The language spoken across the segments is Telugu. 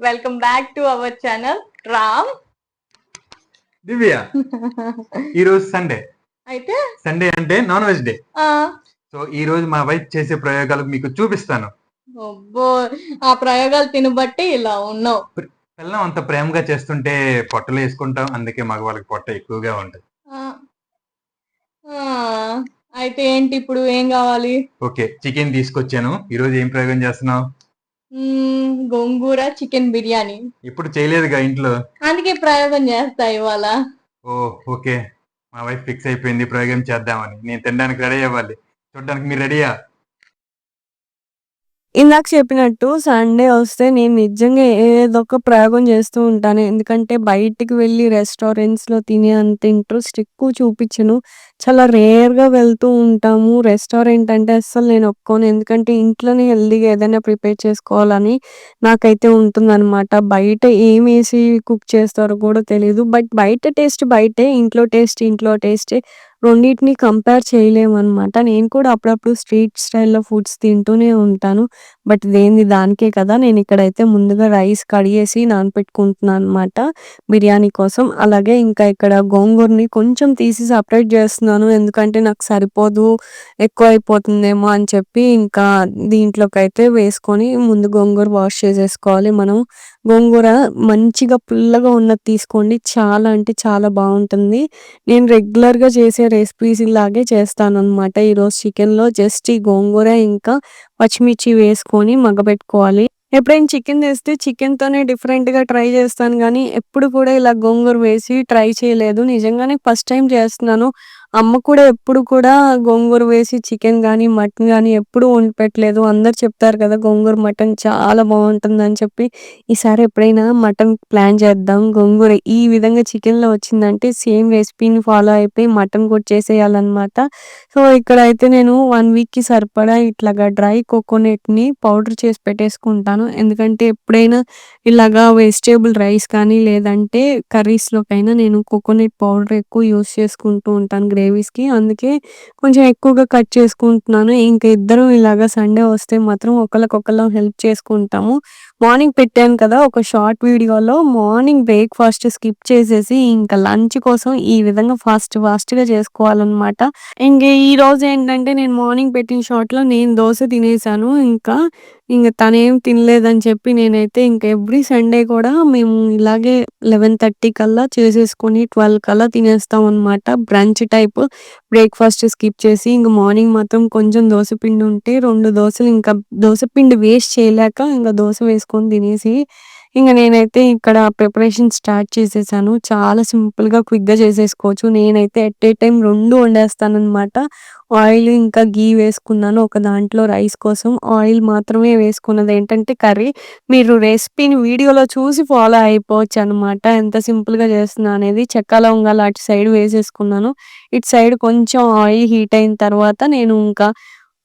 Welcome back to our channel Ram Divya ఈ రోజు సండే అయితే? సండే అంటే నాన్ వెజ్ డే సో ఈ రోజు మా వైఫ్ చేసే ప్రయోగాలు మీకు చూపిస్తాను. అబ్బో ఆ ప్రయోగాలు తినబట్టి ఇలా ఉన్నావు. పిల్లం అంత ప్రేమగా చేస్తుంటే పొట్టలు వేసుకుంటాం అందుకే మగవాళ్ళకి పొట్ట ఎక్కువగా ఉంటుంది. అయితే ఏంటి ఇప్పుడు ఏం కావాలి? ఓకే చికెన్ తీసుకొచ్చాను. ఈ రోజు ఏం ప్రయోగం చేస్తున్నావు? మ్మ్, గోంగూర చికెన్ బిర్యానీ. ఇప్పుడు చేయలేదుగా ఇంట్లో. అందుకే ప్రయోగం చేస్తా ఇవాళ. ఓ ఓకే. మా వైఫ్ ఫిక్స్ అయిపోయింది ప్రయోగం చేద్దామని. నేను తినడానికి రెడీ అవ్వాలి. చూడడానికి మీరు రెడీయా? ఇందాక చెప్పినట్టు సండే వస్తే నేను నిజంగా ఏదో ఒక ప్రయోగం చేస్తూ ఉంటాను. ఎందుకంటే బయటికి వెళ్ళి రెస్టారెంట్స్‌లో తినే అంత ఇంట్రెస్ట్ ఎక్కువ చూపించను. చాలా రేర్‌గా వెళ్తూ ఉంటాము. రెస్టారెంట్ అంటే అస్సలు నేను ఒప్పుకోను. ఎందుకంటే ఇంట్లోనే హెల్దీగా ఏదైనా ప్రిపేర్ చేసుకోవాలని నాకైతే ఉంటుందన్నమాట బయట ఏమేసి కుక్ చేస్తారో కూడా తెలియదు బట్ బయట టేస్ట్ బయటే. ఇంట్లో టేస్ట్ ఇంట్లో టేస్టే. రెండింటిని కంపేర్ చేయలేమనమాట. నేను కూడా అప్పుడప్పుడు స్ట్రీట్ స్టైల్‌లో ఫుడ్స్ తింటూనే ఉంటాను. బట్ దేనిది దానికే కదా! నేను ఇక్కడైతే ముందుగా రైస్ కడిగేసి నానపెట్టుకుంటున్నాననమాట బిర్యానీ కోసం. అలాగే ఇంకా ఇక్కడ గోంగూరని కొంచెం తీసి సపరేట్ చేస్తున్నాను. ఎందుకంటే నాకు సరిపోదు, ఎక్కువ అయిపోతుందేమో అని చెప్పి ఇంకా దీంట్లోకి అయితే వేసుకొని ముందు గోంగూర వాష్ చేసేసుకోవాలి మనం. గోంగూర మంచిగా పుల్లగా ఉన్నది తీసుకోండి. చాలా అంటే చాలా బాగుంటుంది నేను రెగ్యులర్‌గా చేసే రెసిపీస్ ఇలాగే చేస్తాను అనమాట ఈరోజు చికెన్‌లో జస్ట్ ఈ గోంగూర ఇంకా పచ్చిమిర్చి వేసుకొని మగ్గబెట్టుకోవాలి. ఎప్పుడైనా చికెన్ తెస్తే చికెన్‌తోనే డిఫరెంట్‌గా ట్రై చేస్తాను కానీ ఎప్పుడు కూడా ఇలా గోంగూర వేసి ట్రై చేయలేదు. నిజంగానే ఫస్ట్ టైం చేస్తున్నాను. అమ్మ కూడా ఎప్పుడు కూడా గోంగూర వేసి చికెన్ కానీ మటన్ కానీ ఎప్పుడు వండి పెట్టలేదు. చెప్తారు కదా! గోంగూర మటన్ చాలా బాగుంటుందని చెప్పి. ఈసారి ఎప్పుడైనా మటన్ ప్లాన్ చేద్దాం. గోంగూర ఈ విధంగా చికెన్‌లో వచ్చిందంటే సేమ్ రెసిపీని ఫాలో అయిపోయి మటన్ కూడా చేసేయాలన్నమాట సో, ఇక్కడైతే నేను వన్ వీక్‌కి సరిపడా ఇట్లాగా డ్రై కోకోనట్‌ని పౌడర్ చేసి పెట్టేసుకుంటాను. ఎందుకంటే ఎప్పుడైనా ఇలాగా వెజిటేబుల్ రైస్ కానీ, లేదంటే కర్రీస్‌లోకైనా నేను కోకోనట్ పౌడర్ ఎక్కువ యూజ్ చేసుకుంటూ ఉంటాను గ్రేవీస్‌కి. అందుకే కొంచెం ఎక్కువగా కట్ చేసుకుంటున్నాను. ఇంకా ఇద్దరం ఇలాగా సండే వస్తే మాత్రం ఒకళ్ళకొకళ్ళం హెల్ప్ చేసుకుంటాము. మార్నింగ్ పెట్టాను కదా! ఒక షార్ట్ వీడియోలో మార్నింగ్ బ్రేక్‌ఫాస్ట్ స్కిప్ చేసేసి ఇంకా లంచ్ కోసం ఈ విధంగా ఫాస్ట్ ఫాస్ట్‌గా చేసుకోవాలనమాట. ఇంక ఈరోజు ఏంటంటే నేను మార్నింగ్ పెట్టిన షార్ట్‌లో నేను దోశ తినేసాను. ఇంకా ఇంక తనేం తినలేదని చెప్పి నేనైతే ఇంకా ఎవ్రీ సండే కూడా మేము ఇలాగే 11:30 కల్లా చేసేసుకొని 12 కల్లా తినేస్తాం అనమాట బ్రంచ్ టైప్ బ్రేక్‌ఫాస్ట్ స్కిప్ చేసి ఇంక మార్నింగ్ మాత్రం కొంచెం దోశపిండి ఉంటే రెండు దోశలు ఇంకా దోశపిండి వేస్ట్ చేయలేక ఇంకా దోశ వేసుకొని తినేసి ఇంక నేనైతే ఇక్కడ ప్రిపరేషన్ స్టార్ట్ చేసేసాను. చాలా సింపుల్‌గా క్విక్‌గా చేసేసుకోవచ్చు. నేనైతే ఎట్ ఏ టైమ్ 2 వండేస్తాననమాట. ఆయిల్ ఇంకా గీ వేసుకున్నాను. ఒక దాంట్లో రైస్ కోసం ఆయిల్ మాత్రమే వేసుకున్నది ఏంటంటే కర్రీ మీరు రెసిపీని వీడియోలో చూసి ఫాలో అయిపోవచ్చు అనమాట ఎంత సింపుల్‌గా చేస్తున్నా అనేది. చెక్క, లవంగాలు అటు సైడ్ వేసేసుకున్నాను. ఇటు సైడ్ కొంచెం ఆయిల్ హీట్ అయిన తర్వాత నేను ఇంకా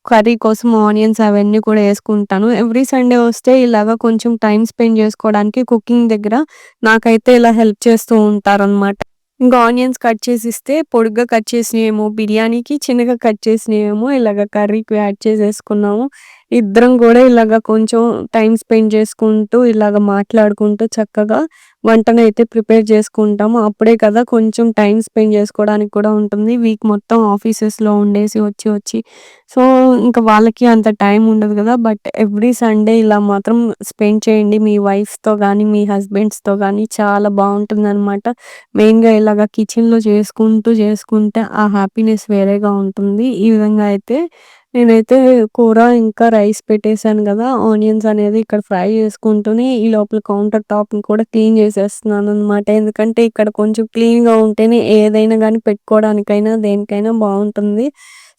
కర్రీ కోసం ఆనియన్స్ అవన్నీ కూడా వేసుకుంటాను ఎవ్రీ సండే వస్తే ఇలాగా కొంచెం టైం స్పెండ్ చేసుకోవడానికి కుకింగ్ దగ్గర నాకైతే ఇలా హెల్ప్ చేస్తూ ఉంటారనమాట. ఇంకా ఆనియన్స్ కట్ చేసి ఇస్తే పొడుగ్గా కట్ చేసినవేమో బిర్యానీకి, చిన్నగా కట్ చేసినవేమో ఇలాగ కర్రీకి యాడ్ చేసేసుకున్నాము. ఇద్దరం కూడా ఇలాగ కొంచెం టైం స్పెండ్ చేసుకుంటూ ఇలాగ మాట్లాడుకుంటూ చక్కగా వంటనైతే ప్రిపేర్ చేసుకుంటాము. అప్పుడే కదా కొంచెం టైం స్పెండ్ చేసుకోవడానికి కూడా ఉంటుంది. వీక్ మొత్తం ఆఫీసెస్‌లో ఉండేసి వచ్చి వచ్చి సో, ఇంకా వాళ్ళకి అంత టైం ఉండదు కదా! బట్ ఎవ్రీ సండే ఇలా మాత్రం స్పెండ్ చేయండి. మీ వైఫ్స్‌తో కానీ మీ హస్బెండ్స్‌తో కానీ చాలా బావుంటుందనమాట. మెయిన్‌గా ఇలాగ కిచెన్‌లో చేసుకుంటూ చేసుకుంటే ఆ హ్యాపీనెస్ వేరేగా ఉంటుంది. ఈ విధంగా అయితే నేనైతే కూర ఇంకా రైస్ పెట్టేశాను కదా! ఆనియన్స్ అనేది ఇక్కడ ఫ్రై చేసుకుంటూనే ఈ లోపల కౌంటర్ టాప్‌ని కూడా క్లీన్ చేసేస్తున్నాను అనమాట ఎందుకంటే ఇక్కడ కొంచెం క్లీన్‌గా ఉంటేనే ఏదైనా కానీ పెట్టుకోవడానికైనా, దేనికైనా బాగుంటుంది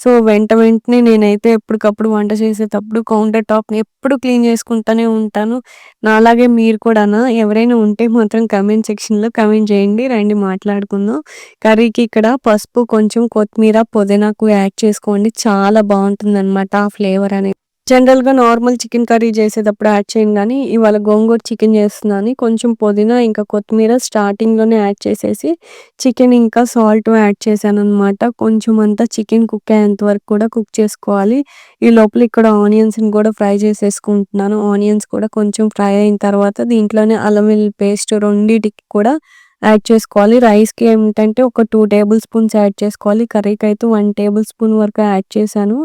సో, వెంట వెంటనే నేనైతే ఎప్పటికప్పుడు వంట చేసేటప్పుడు కౌంటర్ టాప్‌ని ఎప్పుడు క్లీన్ చేసుకుంటానే ఉంటాను. నాలాగే మీరు కూడానా? ఎవరైనా ఉంటే మాత్రం కమెంట్ సెక్షన్‌లో కమెంట్ చేయండి. రండి మాట్లాడుకుందాం. కర్రీకి ఇక్కడ పసుపు, కొంచెం కొత్తిమీర, పుదీనాకు యాడ్ చేసుకోండి. చాలా బాగుంటుంది అనమాట ఆ ఫ్లేవర్ అనేది. జనరల్‌గా నార్మల్ చికెన్ కర్రీ చేసేటప్పుడు యాడ్ చేయను కానీ ఇవాళ గోంగూర చికెన్ చేస్తున్నాను కొంచెం పుదీనా ఇంకా కొత్తిమీర స్టార్టింగ్‌లోనే యాడ్ చేసేసి, చికెన్ ఇంకా సాల్ట్ యాడ్ చేశాననమాట. కొంచెం అంతా చికెన్ కుక్ అయ్యేంత వరకు కూడా కుక్ చేసుకోవాలి. ఈ లోపల ఇక్కడ ఆనియన్స్‌ని కూడా ఫ్రై చేసేసుకుంటున్నాను. ఆనియన్స్ కూడా కొంచెం ఫ్రై అయిన తర్వాత దీంట్లోనే అల్లం వెల్లుల్లి పేస్ట్ రెండిటికి కూడా యాడ్ చేసుకోవాలి. రైస్‌కి ఏమిటంటే ఒక టూ టేబుల్ స్పూన్స్ యాడ్ చేసుకోవాలి. కర్రీకి అయితే వన్ టేబుల్ స్పూన్ వరకు యాడ్ చేశాను.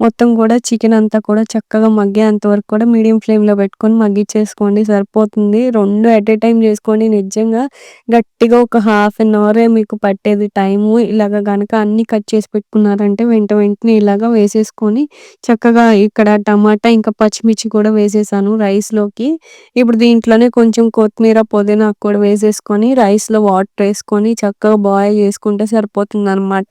మొత్తం కూడా చికెన్ అంతా కూడా చక్కగా మగ్గేంత వరకు కూడా మీడియం ఫ్లేమ్‌లో పెట్టుకొని మగ్గిచ్చేసుకోండి సరిపోతుంది. రెండు ఎట్ ఎ టైం చేసుకోండి. నిజంగా గట్టిగా ఒక హాఫ్ అన్ అవరే మీకు పట్టేది టైము. ఇలాగ కనుక అన్నీ కట్ చేసి పెట్టుకున్నారంటే వెంట వెంటనే ఇలాగ వేసేసుకొని చక్కగా ఇక్కడ టమాటా ఇంకా పచ్చిమిర్చి కూడా వేసేసాను రైస్‌లోకి. ఇప్పుడు దీంట్లోనే కొంచెం కొత్తిమీర, పుదీనా కూడా వేసేసుకొని రైస్ రైస్‌లో వాటర్ వేసుకొని చక్కగా బాయిల్ చేసుకుంటే సరిపోతుందనమాట.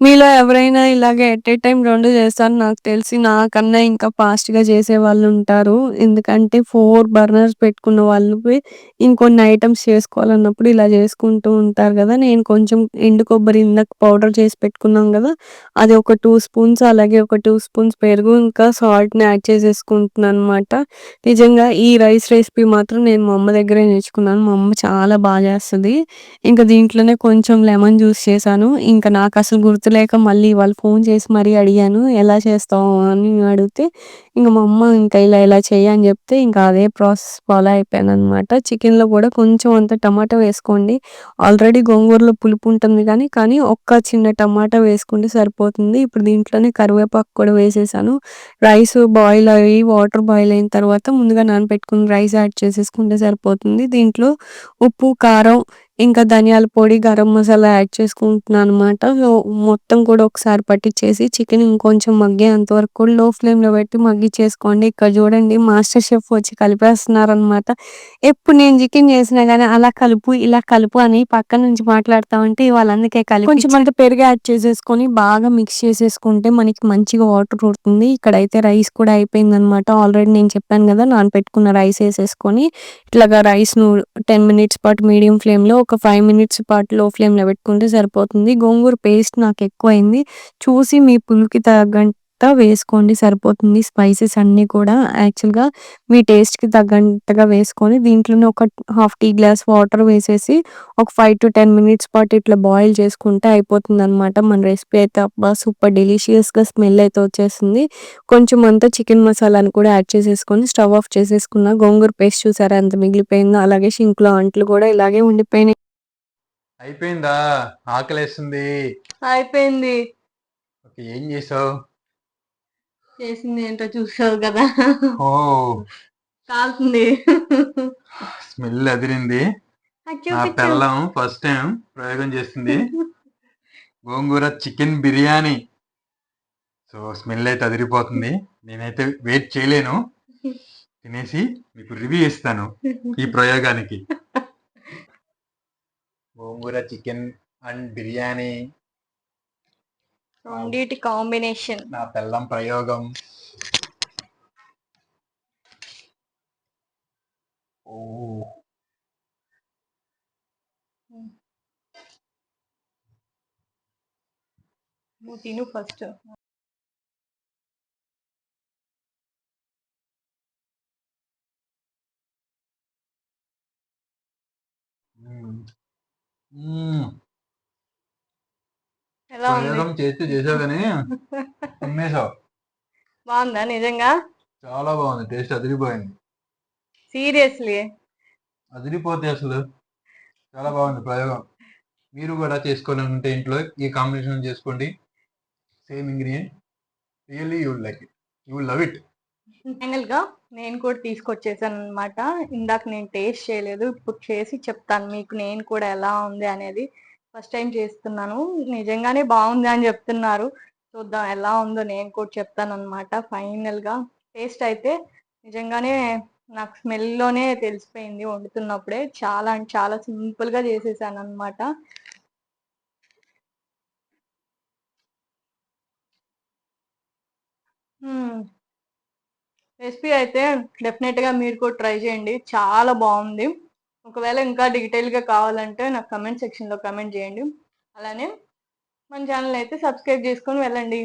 మీలో ఎవరైనా ఇలాగే ఎట్ ఎ టైం రెండు చేస్తారు నాకు తెలిసి. నాకన్నా ఇంకా ఫాస్ట్‌గా చేసేవాళ్ళుంటారు. ఎందుకంటే 4 బర్నర్స్ పెట్టుకున్న వాళ్ళు ఇంకొన్ని ఐటెమ్స్ చేసుకోవాలన్నప్పుడు ఇలా చేసుకుంటూ ఉంటారు గదా! నేను కొంచెం ఎండు కొబ్బరి ఇందాక పౌడర్ చేసి పెట్టుకున్నాం గదా! అది ఒక 2 స్పూన్స్ అలాగే ఒక 2 స్పూన్స్ పెరుగు ఇంకా సాల్ట్‌ని యాడ్ చేసేసుకుంటున్నాననమాట. నిజంగా ఈ రైస్ రెసిపీ మాత్రం నేను మా అమ్మ దగ్గరే నేర్చుకున్నాను. మా అమ్మ చాలా బా చేస్తది. ఇంకా దీంట్లోనే కొంచెం లెమన్ జ్యూస్ చేశాను. ఇంక నాకసలు గుర్తులేక మళ్ళీ వాళ్ళు ఫోన్ చేసి మరీ అడిగాను. ఎలా చేస్తావు అని అడిగితే, ఇంకా మా అమ్మ ఇంకా ఇలా ఇలా చెయ్యి అని చెప్తే ఇంకా అదే ప్రాసెస్ ఫాలో అయిపోయాననమాట. చికెన్‌లో కూడా కొంచెం అంత టమాటా వేసుకోండి. ఆల్రెడీ గోంగూరలో పులుపు ఉంటుంది కానీ కానీ ఒక్క చిన్న టమాటా వేసుకుంటే సరిపోతుంది. ఇప్పుడు దీంట్లోనే కరివేపాకు కూడా వేసేసాను. రైస్ బాయిల్ అయ్యి వాటర్ బాయిల్ అయిన తర్వాత ముందుగా నానబెట్టుకుని రైస్ యాడ్ చేసేసుకుంటే సరిపోతుంది. దీంట్లో ఉప్పు, కారం ఇంకా ధనియాల పొడి, గరం మసాలా యాడ్ చేసుకుంటున్నాననమాట. సో, మొత్తం కూడా ఒకసారి పట్టించేసి చికెన్ ఇంకొంచెం మగ్గేంత వరకు కూడా లో ఫ్లేమ్‌లో పెట్టి మగ్గిచ్చేసుకోండి. ఇక్కడ చూడండి మాస్టర్ షెఫ్ వచ్చి కలిపేస్తున్నారనమాట. ఎప్పుడు నేను చికెన్ చేసినా కానీ అలా కలుపు, ఇలా కలుపు అని పక్క నుంచి మాట్లాడుతా ఉంటే ఇవాళ అందుకే కలిపిచ్చా. కొంచెం అంత పెరుగు యాడ్ చేసేసుకొని బాగా మిక్స్ చేసేసుకుంటే మనకి మంచిగా వాటర్ ఉడుతుంది ఇక్కడైతే రైస్ కూడా అయిపోయిందనమాట. ఆల్రెడీ నేను చెప్పాను కదా నాన్ పెట్టుకున్న రైస్ వేసేసుకొని ఇట్లాగా రైస్‌ను 10 మినిట్స్ పాటు మీడియం ఫ్లేమ్‌లో, ఒక ఫైవ్ మినిట్స్ పాటు లో ఫ్లేమ్‌లో పెట్టుకుంటే సరిపోతుంది. గోంగూర పేస్ట్ నాకు ఎక్కువైంది. చూసి మీ పులుకి తగ్గంత వేసుకోండి సరిపోతుంది. స్పైసెస్ అన్నీ కూడా యాక్చువల్‌గా మీ టేస్ట్‌కి తగ్గంతగా వేసుకొని దీంట్లోనే ఒక హాఫ్ టీ గ్లాస్ వాటర్ వేసేసి ఒక 5-10 మినిట్స్ పాటు ఇట్లా బాయిల్ చేసుకుంటే అయిపోతుంది అనమాట మన రెసిపీ అయితే అబ్బా! సూపర్ డెలీషియస్‌గా స్మెల్ అయితే వచ్చేస్తుంది కొంచెం అంతా చికెన్ మసాలాను కూడా యాడ్ చేసేసుకొని స్టవ్ ఆఫ్ చేసేసుకున్న. గోంగూర పేస్ట్ చూసారా ఎంత మిగిలిపోయిందో. అలాగే షింక్‌లో అంట్లు కూడా ఇలాగే ఉండిపోయినాయి. అయిపోయిందా? ఆకలేస్తుంది. అయిపోయింది. ఓకే. ఏం చేసావు? చేసింది ఏంటో చూసావు గదా! ఓహ్! కాలుతుంది. స్మెల్ అదిరింది. నా. పెళ్ళాం ఫస్ట్ టైమ్ ప్రయోగం చేసింది. Gongura chicken biryani. So, smell అయితే అదిరిపోతుంది. నేనైతే వెయిట్ చేయలేను. తినేసి మీకు రివ్యూ ఇస్తాను ఈ ప్రయోగానికి. Gongura chicken and biryani. రెండిటి కాంబినేషన్. నా పెళ్ళాం ప్రయోగం. ఓహ్! హ్మ్. నువ్వు తిను ఫస్ట్. ఎలా? ప్రయోగం చేస్తే చేసావు గానీ కుమ్మేసావు. బావుందా నిజంగా? చాలా బాగుంది. టేస్ట్ అదిరిపోయింది. సీరియస్‌లీ. అదిరిపోద్ది అసలు. చాలా బాగుంది ప్రయోగం. మీరు కూడా చేసుకోవాలనుకుంటే ఇంట్లో ఈ కాంబినేషన్ చేసుకోండి. Same ingredient. Really you like it. You love it. ఫైనల్‌గా నేను కూడా తీసుకొచ్చేసాను అనమాట ఇందాక నేను టేస్ట్ చేయలేదు. ఇప్పుడు చేసి చెప్తాను మీకు నేను కూడా ఎలా ఉంది అనేది. ఫస్ట్ టైం చేస్తున్నాను. నిజంగానే బాగుంది అని చెప్తున్నారు. చూద్దాం ఎలా ఉందో నేను కూడా చెప్తాననమాట. ఫైనల్‌గా టేస్ట్ అయితే నిజంగానే నాకు స్మెల్‌లోనే తెలిసిపోయింది వండుతున్నప్పుడే. చాలా అంటే చాలా సింపుల్‌గా చేసేసాననమాట. హ్మ్. Hmm. రెసిపీ అయితే డెఫినెట్‌గా మీరు కూడా ట్రై చేయండి. చాలా బాగుంది ఒకవేళ ఇంకా డీటెయిల్‌గా కావాలంటే నాకు కమెంట్ సెక్షన్‌లో కమెంట్ చేయండి. అలానే మన ఛానల్ అయితే సబ్స్క్రైబ్ చేసుకొని వెళ్ళండి.